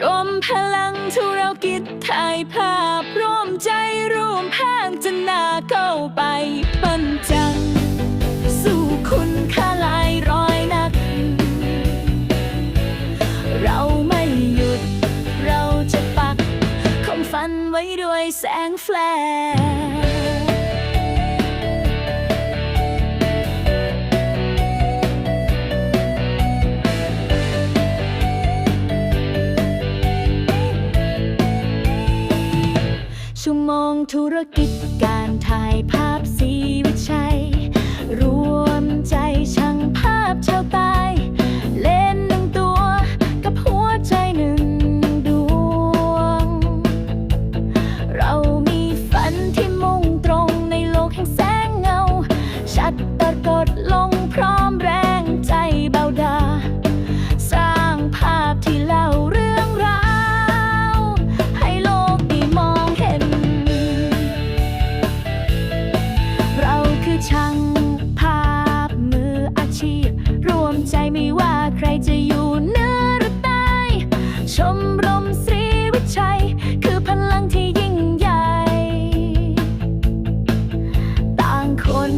รวมพลังทุรกิจถ่ายภาพร่วมใจร่วมแพงจะนาเข้าไปปั้นจัง สู่คุณค่าหลายร้อยนัก เราไม่หยุด เราจะปักคงฝันไว้ด้วยแสงแฟลร์ ธุรกิจการถ่ายภาพสีวิชัย รวมใจช่างภาพชาวตา จไม่ว่าใครจะอยู่เหนือหรือใต้ชมรมศรีวิชัย คือพลังที่ยิ่งใหญ่ ต่างคน